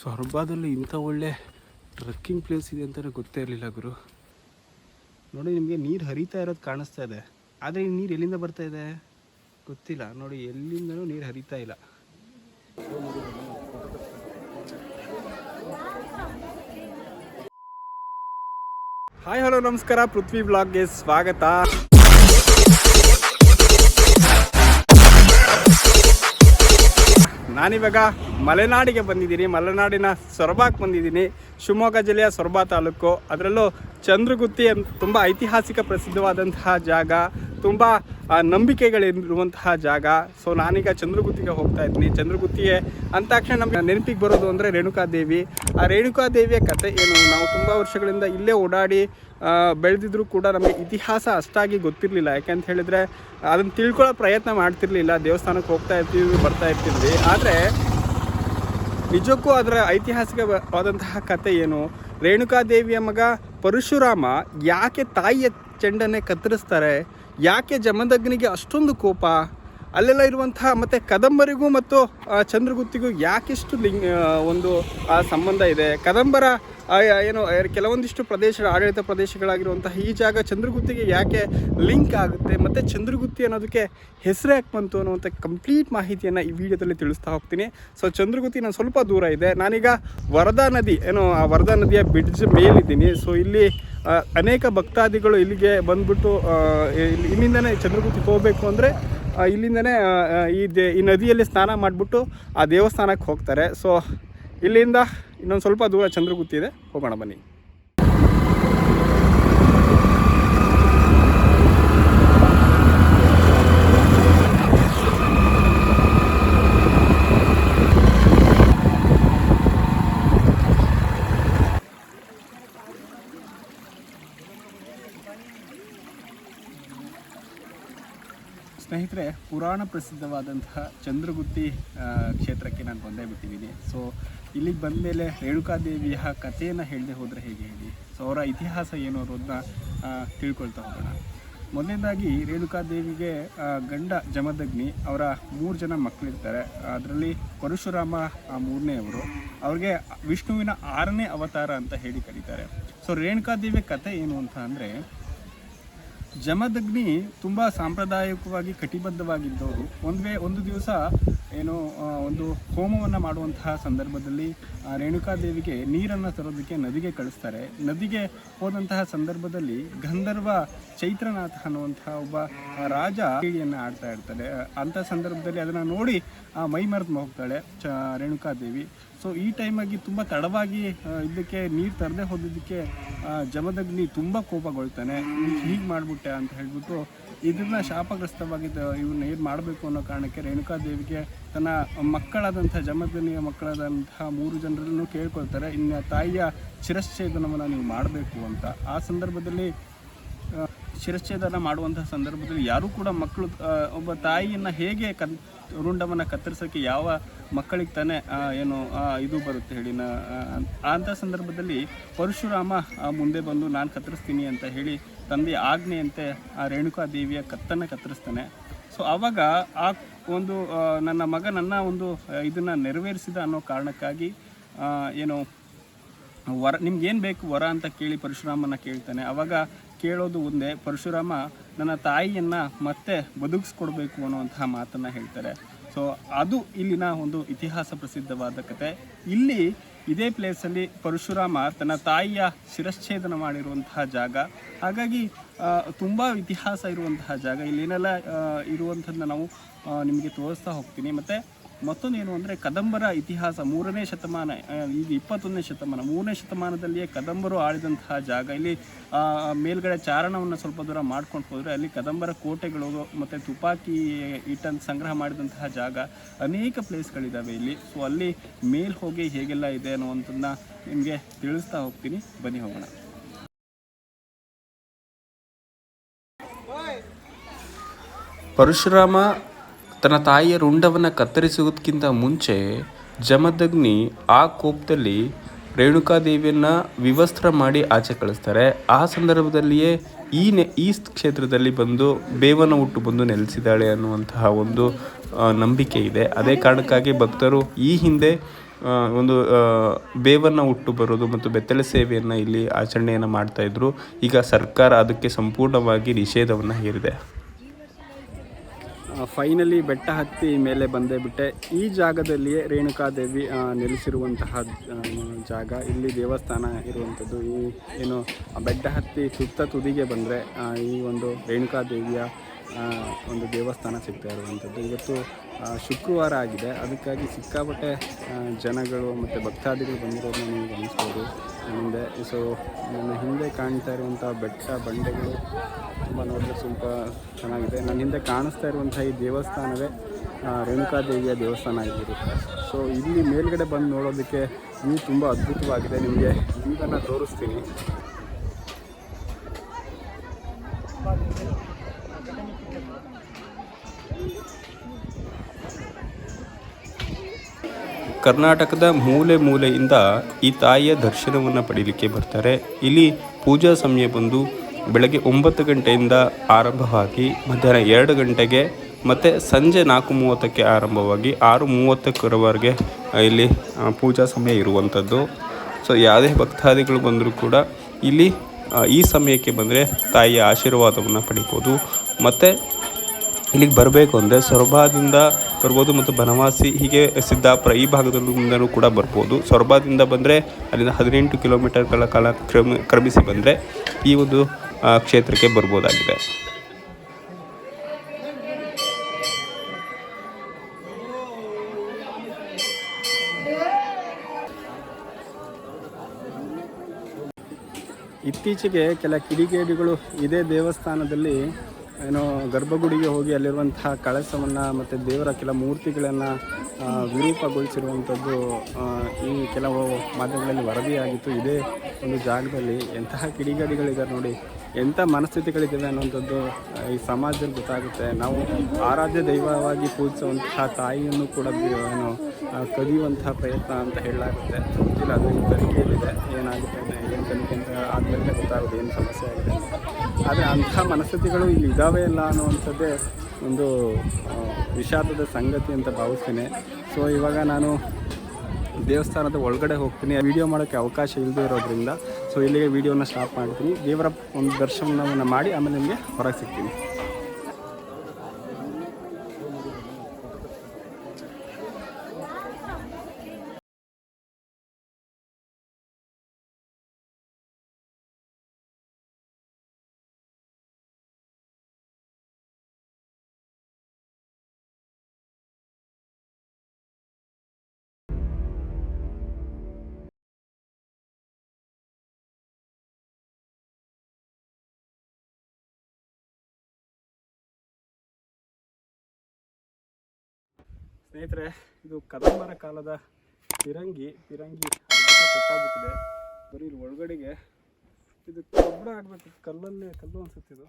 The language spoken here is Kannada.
ಸೊರಬದಲ್ಲಿ ಇಂಥ ಒಳ್ಳೆ ಟ್ರಕ್ಕಿಂಗ್ ಪ್ಲೇಸ್ ಇದೆ ಅಂತಲೇ ಗೊತ್ತೇ ಇರಲಿಲ್ಲ ಗುರು. ನೋಡಿ ನಿಮಗೆ ನೀರು ಹರಿತಾ ಇರೋದು ಕಾಣಿಸ್ತಾ ಇದೆ. ಆದರೆ ಈ ನೀರು ಎಲ್ಲಿಂದ ಬರ್ತಾ ಇದೆ? ಗೊತ್ತಿಲ್ಲ. ನೋಡಿ ಎಲ್ಲಿಂದನೂ ನೀರು ಹರಿತಾ ಇಲ್ಲ. ಹಾಯ್ ಹಲೋ ನಮಸ್ಕಾರ. ಪೃಥ್ವಿ ಬ್ಲಾಗ್ಗೆ ಸ್ವಾಗತ. ನಾನಿವಾಗ ಮಲೆನಾಡಿಗೆ ಬಂದಿದ್ದೀನಿ. ಮಲೆನಾಡಿನ ಸೊರಬಾಕ್ ಬಂದಿದ್ದೀನಿ. ಶಿವಮೊಗ್ಗ ಜಿಲ್ಲೆಯ ಸೊರಬ ತಾಲೂಕು. ಅದರಲ್ಲೂ ಚಂದ್ರಗುತ್ತಿ ಅಂತ ತುಂಬ ಐತಿಹಾಸಿಕ ಪ್ರಸಿದ್ಧವಾದಂತಹ ಜಾಗ. ತುಂಬ ನಂಬಿಕೆಗಳಿರುವಂತಹ ಜಾಗ. ಸೊ ನಾನೀಗ ಚಂದ್ರಗುತ್ತಿಗೆ ಹೋಗ್ತಾ ಇದ್ದೀನಿ. ಚಂದ್ರಗುತ್ತಿಗೆ ಅಂದ ತಕ್ಷಣ ನಮಗೆ ನೆನಪಿಗೆ ಬರೋದು ಅಂದರೆ ರೇಣುಕಾದೇವಿ. ಆ ರೇಣುಕಾದೇವಿಯ ಕತೆ ಏನು? ನಾವು ತುಂಬ ವರ್ಷಗಳಿಂದ ಇಲ್ಲೇ ಓಡಾಡಿ ಬೆಳೆದಿದ್ರು ಕೂಡ ನಮಗೆ ಇತಿಹಾಸ ಅಷ್ಟಾಗಿ ಗೊತ್ತಿರಲಿಲ್ಲ. ಯಾಕೆಂತ ಹೇಳಿದ್ರೆ, ಅದನ್ನು ತಿಳ್ಕೊಳ್ಳೋ ಪ್ರಯತ್ನ ಮಾಡ್ತಿರ್ಲಿಲ್ಲ. ದೇವಸ್ಥಾನಕ್ಕೆ ಹೋಗ್ತಾ ಇರ್ತೀವಿ, ಬರ್ತಾ ಇರ್ತಿದ್ವಿ ಆದರೆ ನಿಜಕ್ಕೂ ಅದರ ಐತಿಹಾಸಿಕವಾದಂತಹ ಕತೆ ಏನು? ರೇಣುಕಾದೇವಿಯ ಮಗ ಪರಶುರಾಮ ಯಾಕೆ ತಾಯಿಯ ಚೆಂಡನ್ನೇ ಕತ್ತರಿಸ್ತಾರೆ? ಯಾಕೆ ಜಮದಗ್ನಿಗೆ ಅಷ್ಟೊಂದು ಕೋಪ? ಅಲ್ಲೆಲ್ಲ ಇರುವಂತಹ ಮತ್ತು ಕದಂಬರಿಗೂ ಮತ್ತು ಚಂದ್ರಗುತ್ತಿಗೂ ಯಾಕಿಷ್ಟು ಲಿಂಗ್ ಒಂದು ಸಂಬಂಧ ಇದೆ? ಕದಂಬರ ಏನು ಕೆಲವೊಂದಿಷ್ಟು ಪ್ರದೇಶ, ಆಡಳಿತ ಪ್ರದೇಶಗಳಾಗಿರುವಂತಹ ಈ ಜಾಗ ಚಂದ್ರಗುತ್ತಿಗೆ ಯಾಕೆ ಲಿಂಕ್ ಆಗುತ್ತೆ? ಮತ್ತು ಚಂದ್ರಗುತ್ತಿ ಅನ್ನೋದಕ್ಕೆ ಹೆಸರು ಯಾಕೆ ಬಂತು ಅನ್ನುವಂಥ ಕಂಪ್ಲೀಟ್ ಮಾಹಿತಿಯನ್ನು ಈ ವಿಡಿಯೋದಲ್ಲಿ ತಿಳಿಸ್ತಾ ಹೋಗ್ತೀನಿ. ಸೊ ಚಂದ್ರಗುತ್ತಿ ನಾನು ಸ್ವಲ್ಪ ದೂರ ಇದೆ. ನಾನೀಗ ವರದಾ ನದಿ, ಏನು, ಆ ವರದಾ ನದಿಯ ಬ್ರಿಡ್ಜ್ ಮೇಲಿದ್ದೀನಿ. ಸೊ ಇಲ್ಲಿ ಅನೇಕ ಭಕ್ತಾದಿಗಳು ಇಲ್ಲಿಗೆ ಬಂದ್ಬಿಟ್ಟು ಇಲ್ಲಿಂದನೇ ಚಂದ್ರಗುತ್ತಿಗೆ ಹೋಗಬೇಕು ಅಂದರೆ ಇಲ್ಲಿಂದನೇ ಈ ದೇ, ಈ ನದಿಯಲ್ಲಿ ಸ್ನಾನ ಮಾಡಿಬಿಟ್ಟು ಆ ದೇವಸ್ಥಾನಕ್ಕೆ ಹೋಗ್ತಾರೆ. ಸೊ ಇಲ್ಲಿಂದ ಇನ್ನೊಂದು ಸ್ವಲ್ಪ ದೂರ ಚಂದ್ರಗುತ್ತಿ ಇದೆ. ಹೋಗೋಣ ಬನ್ನಿ. ಸ್ನೇಹಿತರೆ, ಪುರಾಣ ಪ್ರಸಿದ್ಧವಾದಂತಹ ಚಂದ್ರಗುತ್ತಿ ಕ್ಷೇತ್ರಕ್ಕೆ ನಾನು ಬಂದೇ ಬಿಟ್ಟಿದ್ದೀನಿ. ಸೊ ಇಲ್ಲಿಗೆ ಬಂದ ಮೇಲೆ ರೇಣುಕಾದೇವಿಯ ಕಥೆಯನ್ನು ಹೇಳದೆ ಹೋದರೆ ಹೇಗೆ ಹೇಳಿ? ಸೊ ಅವರ ಇತಿಹಾಸ ಏನು ಅನ್ನೋದನ್ನ ತಿಳ್ಕೊಳ್ತಾ ಹೋಗೋಣ. ಮೊದಲನೇದಾಗಿ ರೇಣುಕಾದೇವಿಗೆ ಗಂಡ ಜಮದಗ್ನಿ ಅವರ ಮೂರು ಜನ ಮಕ್ಕಳಿರ್ತಾರೆ ಅದರಲ್ಲಿ ಪರಶುರಾಮ, ಆ ಅವರು. ಅವ್ರಿಗೆ ವಿಷ್ಣುವಿನ ಆರನೇ ಅವತಾರ ಅಂತ ಹೇಳಿ ಕರೀತಾರೆ. ಸೊ ರೇಣುಕಾದೇವಿಯ ಕತೆ ಏನು ಅಂತ ಅಂದರೆ ಜಮದಗ್ನಿ ತುಂಬ ಸಾಂಪ್ರದಾಯಿಕವಾಗಿ ಕಟಿಬದ್ಧವಾಗಿದ್ದವರು. ಒಂದೇ ಒಂದು ದಿವಸ ಏನು ಒಂದು ಹೋಮವನ್ನು ಮಾಡುವಂತಹ ಸಂದರ್ಭದಲ್ಲಿ ರೇಣುಕಾದೇವಿಗೆ ನೀರನ್ನು ತರೋದಕ್ಕೆ ನದಿಗೆ ಕಳಿಸ್ತಾರೆ. ನದಿಗೆ ಹೋದಂತಹ ಸಂದರ್ಭದಲ್ಲಿ ಗಂಧರ್ವ ಚೈತ್ರನಾಥ ಅನ್ನುವಂತಹ ಒಬ್ಬ ರಾಜ ಕ್ರೀಡೆಯನ್ನು ಆಡ್ತಾ ಇರ್ತಾರೆ ಅಂಥ ಸಂದರ್ಭದಲ್ಲಿ ಅದನ್ನು ನೋಡಿ ಮೈ ಮರೆತು ಹೋಗ್ತಾಳೆ, ಚ ರೇಣುಕಾದೇವಿ ಸೊ ಈ ಟೈಮಾಗಿ ತುಂಬ ತಡವಾಗಿ ಇದಕ್ಕೆ ನೀರು ತರದೆ ಹೋದಿದ್ದಕ್ಕೆ ಜಮದಗ್ನಿ ತುಂಬ ಕೋಪಗೊಳ್ತಾನೆ. ಹೀಗೆ ಮಾಡಿಬಿಟ್ಟೆ ಅಂತ ಹೇಳ್ಬಿಟ್ಟು ಇದನ್ನ ಶಾಪಗ್ರಸ್ತವಾಗಿದ್ದ ಇವನ್ನ ಏನು ಮಾಡಬೇಕು ಅನ್ನೋ ಕಾರಣಕ್ಕೆ ರೇಣುಕಾದೇವಿಗೆ ತನ್ನ ಮಕ್ಕಳಾದಂಥ, ಜಮದಗ್ನಿಯ ಮಕ್ಕಳಾದಂತಹ ಮೂರು ಜನರನ್ನು ಕೇಳ್ಕೊಳ್ತಾರೆ. ಇನ್ನು ತಾಯಿಯ ಶಿರಶ್ಛೇದನವನ್ನು ನೀವು ಮಾಡಬೇಕು ಅಂತ. ಆ ಸಂದರ್ಭದಲ್ಲಿ ಶಿರಚ್ಛೇದನ ಮಾಡುವಂತಹ ಸಂದರ್ಭದಲ್ಲಿ ಯಾರೂ ಕೂಡ ಮಕ್ಕಳು ಒಬ್ಬ ತಾಯಿಯನ್ನು ಹೇಗೆ ಕನ್, ರುಂಡವನ್ನು ಕತ್ತರಿಸೋಕ್ಕೆ ಯಾವ ಮಕ್ಕಳಿಗೆ ತಾನೇ ಏನು ಇದು ಬರುತ್ತೆ ಹೇಳಿ ನಾ ಅಂಥ ಸಂದರ್ಭದಲ್ಲಿ ಪರಶುರಾಮ ಮುಂದೆ ಬಂದು ನಾನು ಕತ್ತರಿಸ್ತೀನಿ ಅಂತ ಹೇಳಿ ತಂದೆ ಆಜ್ಞೆಯಂತೆ ಆ ರೇಣುಕಾ ದೇವಿಯ ಕತ್ತನ್ನು ಕತ್ತರಿಸ್ತಾನೆ. ಸೊ ಆವಾಗ ಆ ಒಂದು ನನ್ನ ಮಗ ನನ್ನ ಒಂದು ಇದನ್ನು ನೆರವೇರಿಸಿದ ಅನ್ನೋ ಕಾರಣಕ್ಕಾಗಿ ಏನು, ವರ, ನಿಮ್ಗೇನು ಬೇಕು ವರ ಅಂತ ಕೇಳಿ ಪರಶುರಾಮನ ಕೇಳ್ತಾನೆ. ಅವಾಗ ಕೇಳೋದು ಒಂದೇ, ಪರಶುರಾಮ ನನ್ನ ತಾಯಿಯನ್ನು ಮತ್ತೆ ಬದುಕಿಸ್ಕೊಡ್ಬೇಕು ಅನ್ನುವಂತಹ ಮಾತನ್ನು ಹೇಳ್ತಾರೆ. ಸೊ ಅದು ಇಲ್ಲಿನ ಒಂದು ಇತಿಹಾಸ ಪ್ರಸಿದ್ಧವಾದ ಕತೆ. ಇಲ್ಲಿ ಇದೇ ಪ್ಲೇಸಲ್ಲಿ ಪರಶುರಾಮ ತನ್ನ ತಾಯಿಯ ಶಿರಶ್ಛೇದನ ಮಾಡಿರುವಂತಹ ಜಾಗ. ಹಾಗಾಗಿ ತುಂಬ ಇತಿಹಾಸ ಇರುವಂತಹ ಜಾಗ. ಇಲ್ಲೇನೆಲ್ಲ ಏನೆಲ್ಲ ಇರುವಂಥದ್ದನ್ನ ನಾವು ನಿಮಗೆ ತೋರಿಸ್ತಾ ಹೋಗ್ತೀನಿ. ಮತ್ತು ಮತ್ತೊಂದು ಏನು ಅಂದರೆ ಕದಂಬರ ಇತಿಹಾಸ ಮೂರನೇ ಶತಮಾನ ಈಗ ಇಪ್ಪತ್ತೊಂದನೇ ಶತಮಾನ, ಮೂರನೇ ಶತಮಾನದಲ್ಲಿಯೇ ಕದಂಬರು ಆಳಿದಂತಹ ಜಾಗ. ಇಲ್ಲಿ ಮೇಲ್ಗಡೆ ಚಾರಣವನ್ನು ಸ್ವಲ್ಪ ದೂರ ಮಾಡ್ಕೊಂಡು ಹೋದರೆ ಅಲ್ಲಿ ಕದಂಬರ ಕೋಟೆಗಳು, ಮತ್ತು ತುಪಾಕಿ ಇಟ್ಟಂತ ಸಂಗ್ರಹ ಮಾಡಿದಂತಹ ಜಾಗ ಅನೇಕ ಪ್ಲೇಸ್ಗಳಿದ್ದಾವೆ ಇಲ್ಲಿ. ಸೊ ಅಲ್ಲಿ ಮೇಲ್ ಹೋಗಿ ಹೇಗೆಲ್ಲ ಇದೆ ಅನ್ನುವಂಥದ್ದನ್ನ ನಿಮಗೆ ತಿಳಿಸ್ತಾ ಹೋಗ್ತೀನಿ. ಬನ್ನಿ ಹೋಗೋಣ. ಪರಶುರಾಮ ತನ್ನ ತಾಯಿಯ ರುಂಡವನ್ನು ಕತ್ತರಿಸುವುದಕ್ಕಿಂತ ಮುಂಚೆ ಜಮದಗ್ನಿ ಆ ಕೋಪದಲ್ಲಿ ರೇಣುಕಾದೇವಿಯನ್ನು ವಿವಸ್ತ್ರ ಮಾಡಿ ಆಚೆ ಕಳಿಸ್ತಾರೆ. ಆ ಸಂದರ್ಭದಲ್ಲಿಯೇ ಈ ನೆ, ಈ ಕ್ಷೇತ್ರದಲ್ಲಿ ಬಂದು ಬೇವನ ಹುಟ್ಟು ಬಂದು ನೆಲೆಸಿದ್ದಾಳೆ ಅನ್ನುವಂತಹ ಒಂದು ನಂಬಿಕೆ ಇದೆ. ಅದೇ ಕಾರಣಕ್ಕಾಗಿ ಭಕ್ತರು ಈ ಹಿಂದೆ ಒಂದು ಬೇವನ್ನು ಹುಟ್ಟು ಬರೋದು ಮತ್ತು ಬೆತ್ತಲೆ ಸೇವೆಯನ್ನು ಇಲ್ಲಿ ಆಚರಣೆಯನ್ನು ಮಾಡ್ತಾಯಿದ್ರು ಈಗ ಸರ್ಕಾರ ಅದಕ್ಕೆ ಸಂಪೂರ್ಣವಾಗಿ ನಿಷೇಧವನ್ನು ಹೇರಿದೆ. ಫೈನಲಿ ಬೆಟ್ಟ ಹತ್ತಿ ಮೇಲೆ ಬಂದೇ ಬಿಟ್ಟೆ. ಈ ಜಾಗದಲ್ಲಿಯೇ ರೇಣುಕಾದೇವಿ ನೆಲೆಸಿರುವಂತಹ ಜಾಗ. ಇಲ್ಲಿ ದೇವಸ್ಥಾನ ಇರುವಂಥದ್ದು. ಈ, ಏನು ಬೆಟ್ಟ ಹತ್ತಿ ಸುತ್ತ ತುದಿಗೆ ಬಂದರೆ ಈ ಒಂದು ರೇಣುಕಾದೇವಿಯ ಒಂದು ದೇವಸ್ಥಾನ ಸಿಗ್ತಾ ಇರುವಂಥದ್ದು. ಇವತ್ತು ಶುಕ್ರವಾರ ಆಗಿದೆ. ಅದಕ್ಕಾಗಿ ಸಿಕ್ಕಾಪಟ್ಟೆ ಜನಗಳು ಮತ್ತು ಭಕ್ತಾದಿಗಳು ಬಂದಿರೋದನ್ನ ನೀವು ಗಮನಿಸ್ಬೋದು. ಮುಂದೆ ಸೊ ನನ್ನ ಹಿಂದೆ ಕಾಣ್ತಾ ಇರುವಂಥ ಬೆಟ್ಟ ಬಂಡೆಗಳು ತುಂಬ ನೋಡಿದ್ರೆ ಸ್ವಲ್ಪ ಚೆನ್ನಾಗಿದೆ. ನನ್ನ ಹಿಂದೆ ಕಾಣಿಸ್ತಾ ಇರುವಂಥ ಈ ದೇವಸ್ಥಾನವೇ ರೇಣುಕಾದೇವಿಯ ದೇವಸ್ಥಾನ ಆಗಿರುತ್ತೆ. ಸೊ ಇಲ್ಲಿ ಮೇಲ್ಗಡೆ ಬಂದು ನೋಡೋದಕ್ಕೆ ವ್ಯೂ ತುಂಬ ಅದ್ಭುತವಾಗಿದೆ. ನಿಮಗೆ ವ್ಯೂವನ್ನು ತೋರಿಸ್ತೀನಿ. ಕರ್ನಾಟಕದ ಮೂಲೆ ಮೂಲೆಯಿಂದ ಈ ತಾಯಿಯ ದರ್ಶನವನ್ನು ಪಡೀಲಿಕ್ಕೆ ಬರ್ತಾರೆ. ಇಲ್ಲಿ ಪೂಜಾ ಸಮಯ ಬಂದು ಬೆಳಗ್ಗೆ ಒಂಬತ್ತು ಗಂಟೆಯಿಂದ ಆರಂಭವಾಗಿ ಮಧ್ಯಾಹ್ನ ಎರಡು ಗಂಟೆಗೆ ಮತ್ತು ಸಂಜೆ ನಾಲ್ಕು ಮೂವತ್ತಕ್ಕೆ ಆರಂಭವಾಗಿ ಆರು ಮೂವತ್ತಕ್ಕರವರೆಗೆ ಇಲ್ಲಿ ಪೂಜಾ ಸಮಯ ಇರುವಂಥದ್ದು. ಸೊ ಯಾವುದೇ ಭಕ್ತಾದಿಗಳು ಬಂದರೂ ಕೂಡ ಇಲ್ಲಿ ಈ ಸಮಯಕ್ಕೆ ಬಂದರೆ ತಾಯಿಯ ಆಶೀರ್ವಾದವನ್ನು ಪಡಿಬೋದು. ಮತ್ತು ಇಲ್ಲಿಗೆ ಬರಬೇಕು ಅಂದರೆ ಸೊರಬಾದಿಂದ ಬರ್ಬೋದು ಮತ್ತು ಬನವಾಸಿ ಹೀಗೆ ಸಿದ್ದಾಪುರ ಈ ಭಾಗದಲ್ಲಿಂದಲೂ ಕೂಡ ಬರ್ಬೋದು. ಸೊರಬಾದಿಂದ ಬಂದರೆ ಅಲ್ಲಿಂದ ಹದಿನೆಂಟು ಕಿಲೋಮೀಟರ್ಗಳ ಕಾಲ ಕ್ರಮ, ಕ್ರಮಿಸಿ ಬಂದರೆ ಈ ಒಂದು ಕ್ಷೇತ್ರಕ್ಕೆ ಬರ್ಬೋದಾಗಿದೆ. ಇತ್ತೀಚೆಗೆ ಕೆಲ ಕಿಡಿಗೇಡಿಗಳು ಇದೇ ದೇವಸ್ಥಾನದಲ್ಲಿ ಏನೋ ಗರ್ಭಗುಡಿಗೆ ಹೋಗಿ ಅಲ್ಲಿರುವಂತಹ ಕಳಸವನ್ನು ಮತ್ತು ದೇವರ ಕೆಲ ಮೂರ್ತಿಗಳನ್ನು ವಿರೂಪಗೊಳಿಸಿರುವಂಥದ್ದು ಈ ಕೆಲವು ಮಾಧ್ಯಮಗಳಲ್ಲಿ ವರದಿಯಾಗಿತ್ತು. ಇದೇ ಒಂದು ಜಾಗದಲ್ಲಿ ಎಂತಹ ಕಿಡಿಗಡಿಗಳಿದ್ದಾರೆ ನೋಡಿ, ಎಂಥ ಮನಸ್ಥಿತಿಗಳಿದ್ದಾವೆ ಅನ್ನುವಂಥದ್ದು ಈ ಸಮಾಜದಲ್ಲಿ ಗೊತ್ತಾಗುತ್ತೆ. ನಾವು ಆರಾಧ್ಯ ದೈವವಾಗಿ ಪೂಜಿಸುವಂತಹ ತಾಯಿಯನ್ನು ಕೂಡ ಏನು ಕದಿಯುವಂತಹ ಪ್ರಯತ್ನ ಅಂತ ಹೇಳಲಾಗುತ್ತೆ. ಗೊತ್ತಿಲ್ಲ ಅದು ತನಿಖೆಯಲ್ಲಿದೆ ಏನಾಗುತ್ತೆ ಏನು ತನಿಖೆ ಅಂತ ಆದಮೇಲೆ ಗೊತ್ತಾಗುತ್ತೆ ಏನು ಸಮಸ್ಯೆ ಆಗಿದೆ ಆದರೆ ಅಂಥ ಮನಸ್ಥಿತಿಗಳು ಇಲ್ಲಿ ಇದ್ದಾವೆ ಇಲ್ಲ ಅನ್ನುವಂಥದ್ದೇ ಒಂದು ವಿಷಾದದ ಸಂಗತಿ ಅಂತ ಭಾವಿಸ್ತೇನೆ. ಸೊ ಇವಾಗ ನಾನು ದೇವಸ್ಥಾನದ ಒಳಗಡೆ ಹೋಗ್ತೀನಿ. ವಿಡಿಯೋ ಮಾಡೋಕ್ಕೆ ಅವಕಾಶ ಇಲ್ಲದೆ ಇರೋದ್ರಿಂದ. ಸೊ ಇಲ್ಲಿಗೆ ವಿಡಿಯೋನ ಸ್ಟಾಪ್ ಮಾಡ್ತೀನಿ. ದೇವರ ಒಂದು ದರ್ಶನವನ್ನು ಮಾಡಿ ಆಮೇಲೆ ನಿಮಗೆ ಹೊರಗೆ ಸಿಗ್ತೀನಿ. ಸ್ನೇಹಿತರೆ, ಇದು ಕದಂಬರ ಕಾಲದ ಪಿರಂಗಿ ಪಿರಂಗಿ ಕೆಟ್ಟಾಗುತ್ತಿದೆ ಬರೀ ಒಳಗಡೆಗೆ ಇದು ಕಬ್ಬಣ ಆಗಬೇಕು ಕಲ್ಲಲ್ಲೇ ಕಲ್ಲು ಅನ್ಸುತ್ತೆ ಇದು.